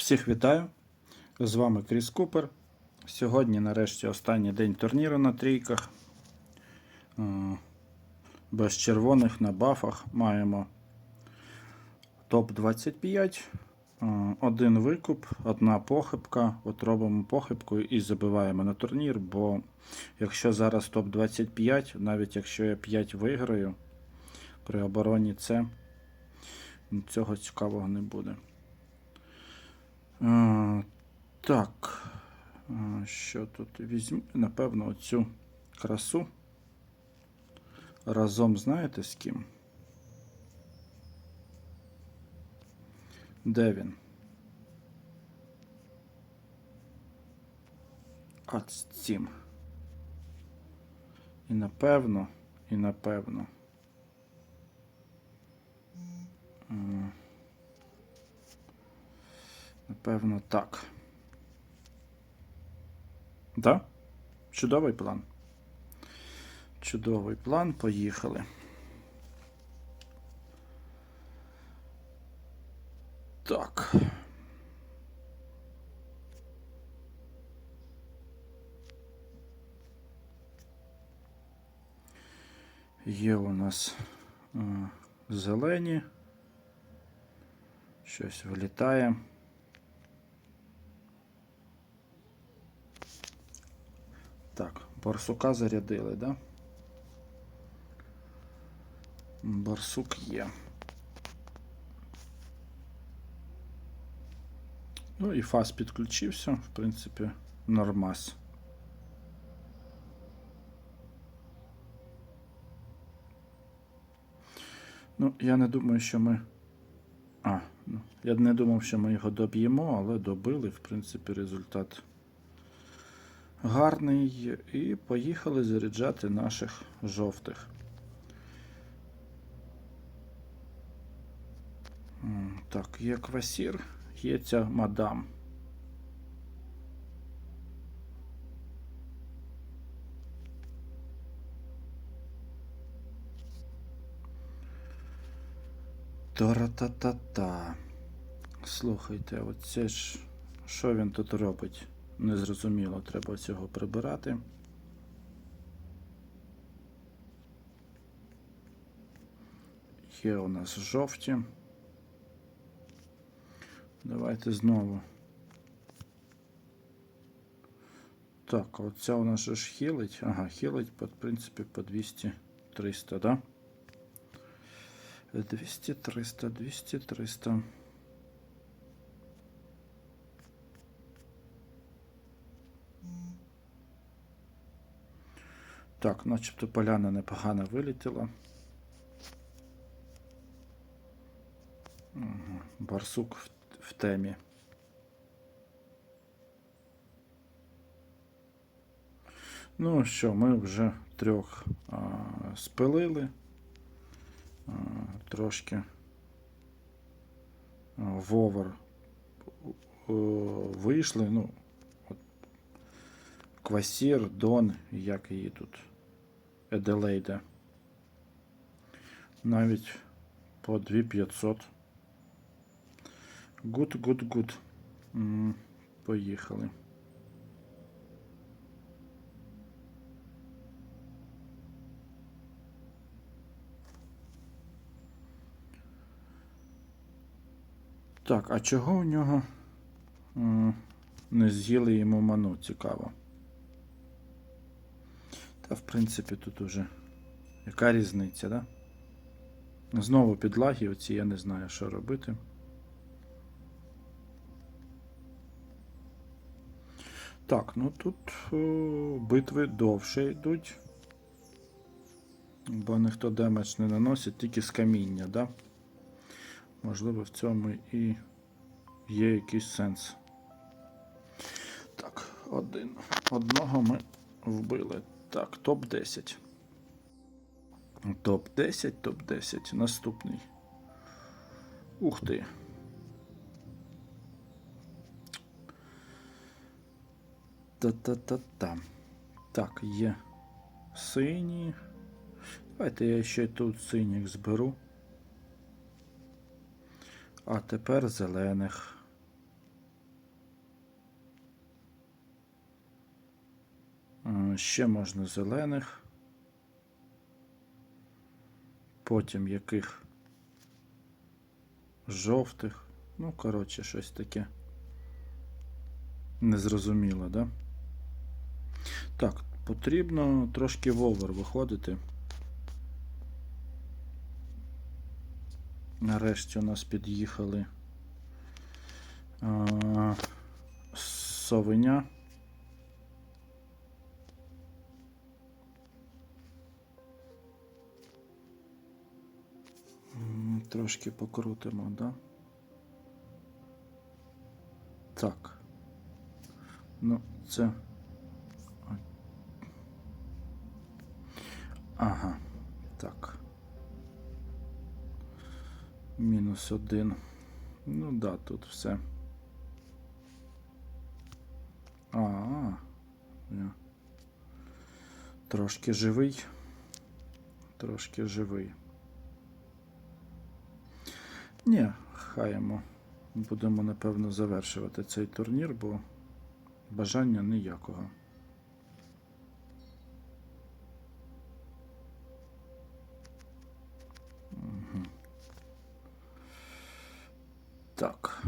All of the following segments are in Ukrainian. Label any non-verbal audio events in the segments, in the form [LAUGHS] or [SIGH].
Всіх вітаю! З вами Кріс Купер. Сьогодні, нарешті, останній день турніру на трійках. Е, Без червоних на бафах маємо топ-25. Е, Один викуп, одна похибка. От робимо похибку і забиваємо на турнір, бо якщо зараз топ-25, навіть якщо я 5 виграю, при обороні це цього цікавого не буде. А, так. Що тут візьму? Напевно, оцю красу. Разом знаєте з ким? Де він? От з цим. І напевно, і напевно. Напевно, так. Да? Чудовий план. Чудовий план. Поїхали. Так. Є у нас е, зелені. Щось вилітає. Так, барсука зарядили, да? Барсук є. Ну і фаз підключився, в принципі, нормас. Ну, я не думаю, що ми. А, ну, я не думав, що ми його доб'ємо, але добили, в принципі, результат гарний. І поїхали заряджати наших жовтих. Так, є квасір, є ця мадам. Тара-та-та-та. Слухайте, оце ж. Що він тут робить? Незрозуміло, треба цього прибирати. Є у нас жовті. Давайте знову. Так, оця у нас ж хілить. Ага, хілить, в принципі, по 200-300, да? 200, 300, 200, 300. Так, начебто поляна непогано вилітіла. Барсук в, в темі. Ну що, ми вже трьох а, спилили. А, трошки а, в овер о, вийшли. Ну, от, Квасір, Дон, як її тут. Еделейда. Навіть по 2500. Гуд, гуд, гуд. Поїхали. Так, а чого у нього не з'їли йому ману? Цікаво. Та, в принципі, тут уже яка різниця, да? Знову підлаги оці, я не знаю, що робити. Так, ну тут о, битви довше йдуть. Бо ніхто демедж не наносить, тільки з каміння, да? Можливо, в цьому і є якийсь сенс. Так, один. Одного ми вбили. Так, топ-10. Топ-10, топ-10. Наступний. Ух ти. Та-та-та-та. Так, є сині. Давайте я ще тут синіх зберу. А тепер зелених. Ще можна зелених. Потім яких жовтих. Ну, коротше, щось таке. Незрозуміло, да? Так, потрібно трошки в овер виходити. Нарешті у нас під'їхали совеня. Трошки покрутимо, да? Так. Ну, це. Ага. Так. Мінус один. Ну да, тут все. А, я трошки живий. Трошки живий. Ні, хаємо. Будемо, напевно, завершувати цей турнір, бо бажання ніякого. Мгм. Так.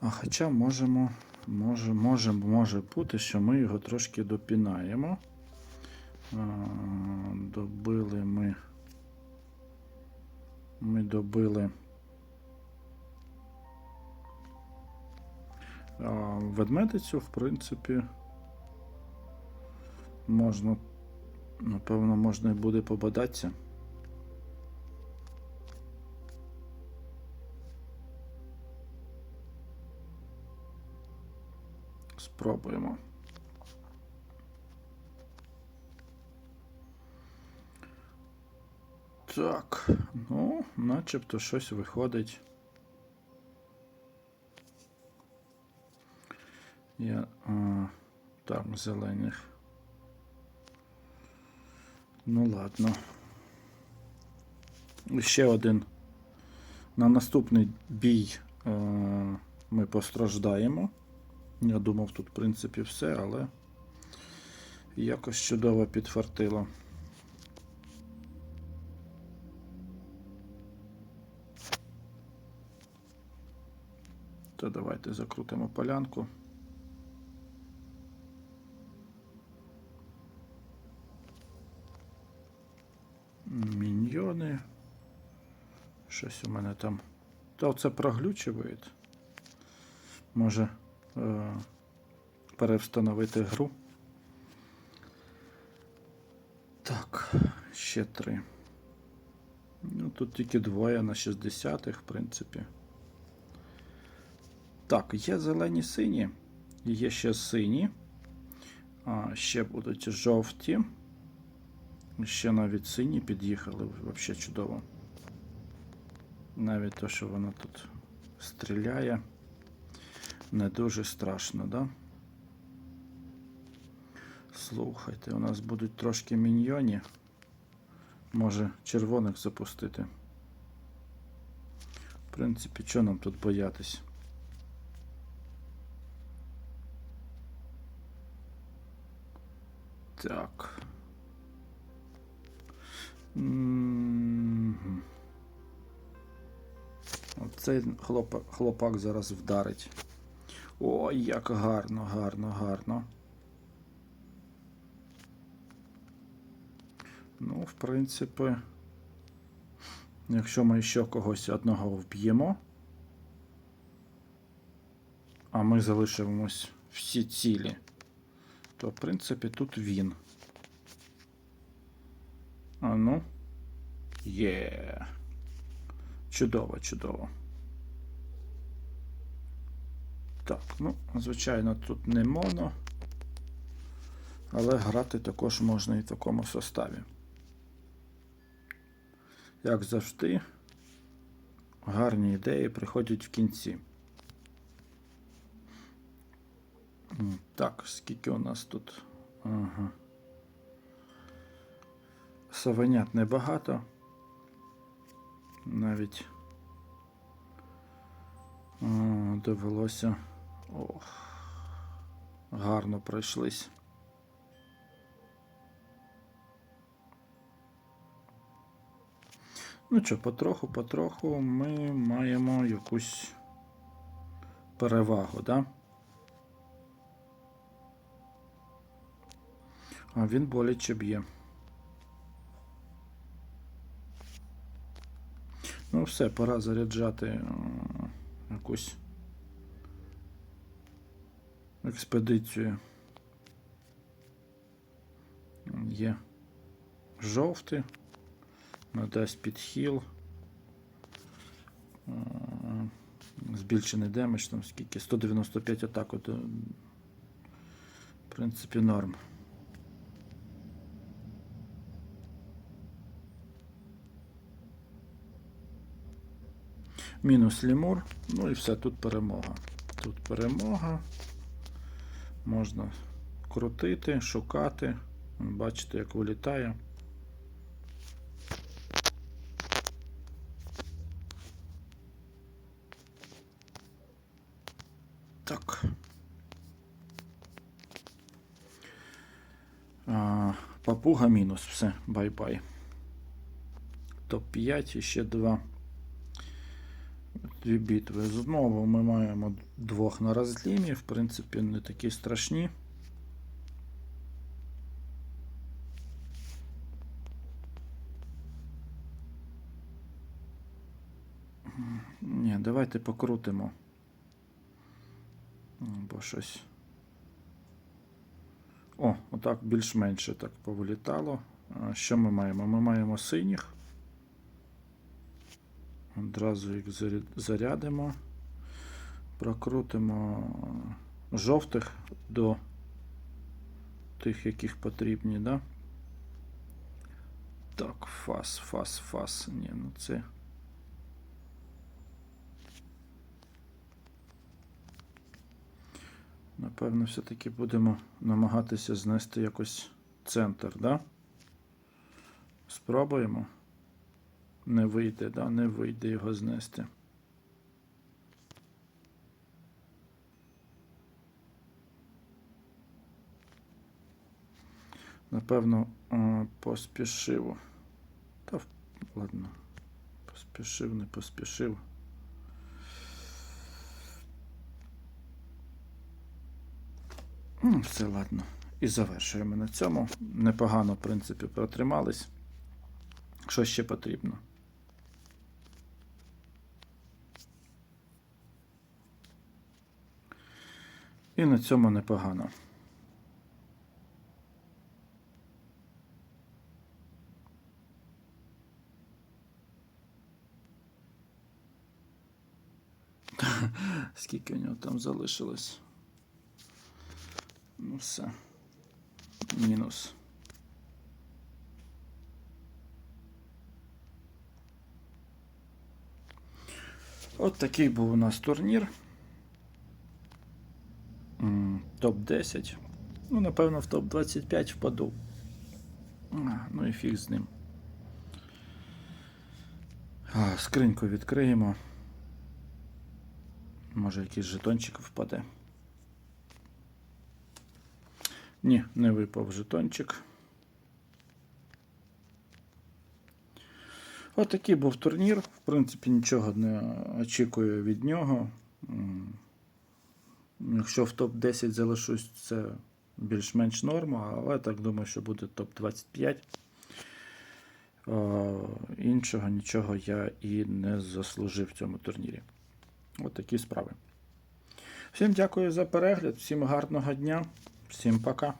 А хоча можемо, може, може, може бути, що ми його трошки допінаємо. Добили ми. Ми добили. Ведмедицю, в принципі, можна, напевно, можна і буде побадатися. Спробуємо. Так, ну, начебто щось виходить. Я а, так, зелених. Ну ладно. Ще один. На наступний бій е, ми постраждаємо. Я думав, тут, в принципі, все, але якось чудово підфартило. То давайте закрутимо полянку. Міньйони. Щось у мене там. Та це проглючує. Може перевстановити гру. Так, ще три. Ну, тут тільки двоє на 60-х, в принципі. Так, є зелені сині, є ще сині. А, ще будуть жовті. Ще навіть сині під'їхали, взагалі чудово. Навіть те, що воно тут стріляє. Не дуже страшно, да? Слухайте, у нас будуть трошки міньйоні. Може червоних запустити. В принципі, що нам тут боятись? Так. Оцей хлопак, хлопак зараз вдарить. Ой, як гарно, гарно, гарно. Ну, в принципі, якщо ми ще когось одного вб'ємо, а ми залишимось всі цілі, то, в принципі, тут він. А ну. Є. Чудово, чудово. Так, ну, звичайно, тут не моно, але грати також можна і в такому составі. Як завжди, гарні ідеї приходять в кінці. Так, скільки у нас тут? Ага. Совенят небагато. навіть довелося. Ох, гарно пройшлись. Ну що, потроху, потроху ми маємо якусь перевагу, да? А він боляче б'є. Ну, все, пора заряджати е, якусь експедицію. Є жовтий, надасть підхіл. Е, Збільшений демедж, там скільки? 195 атак. От, е, в принципі, норм. Мінус лімур. Ну і все, тут перемога. Тут перемога. Можна крутити, шукати. Бачите, як вилітає. Так. А, папуга мінус. Все, бай-бай. Топ-5 і ще два. Дві битви. Знову ми маємо двох на розлімі, в принципі, не такі страшні. Ні, давайте покрутимо. Бо щось. О, отак більш-менше так повилітало. Що ми маємо? Ми маємо синіх. Одразу їх зарядимо. Прокрутимо жовтих до тих, яких потрібні, да? Так, фас, фас, фас. Ні, ну це. Напевно, все-таки будемо намагатися знести якось центр, да? Спробуємо. Не вийде, да? Не вийде його знести. Напевно, поспішив. Та ладно. Поспішив, не поспішив. Ну, все ладно. І завершуємо на цьому. Непогано, в принципі, протримались. Що ще потрібно? І на цьому непогано. [LAUGHS] Скільки у нього там залишилось? Ну все. Мінус. От такий був у нас турнір. Топ-10. Ну, напевно, в топ-25 впаду. Ну і фіг з ним. Скриньку відкриємо. Може якийсь жетончик впаде. Ні, не випав жетончик. Отакий був турнір. В принципі, нічого не очікую від нього. Якщо в топ-10 залишусь, це більш-менш норма, але так думаю, що буде топ-25. Е, Іншого нічого я і не заслужив в цьому турнірі. От такі справи. Всім дякую за перегляд, всім гарного дня, всім пока.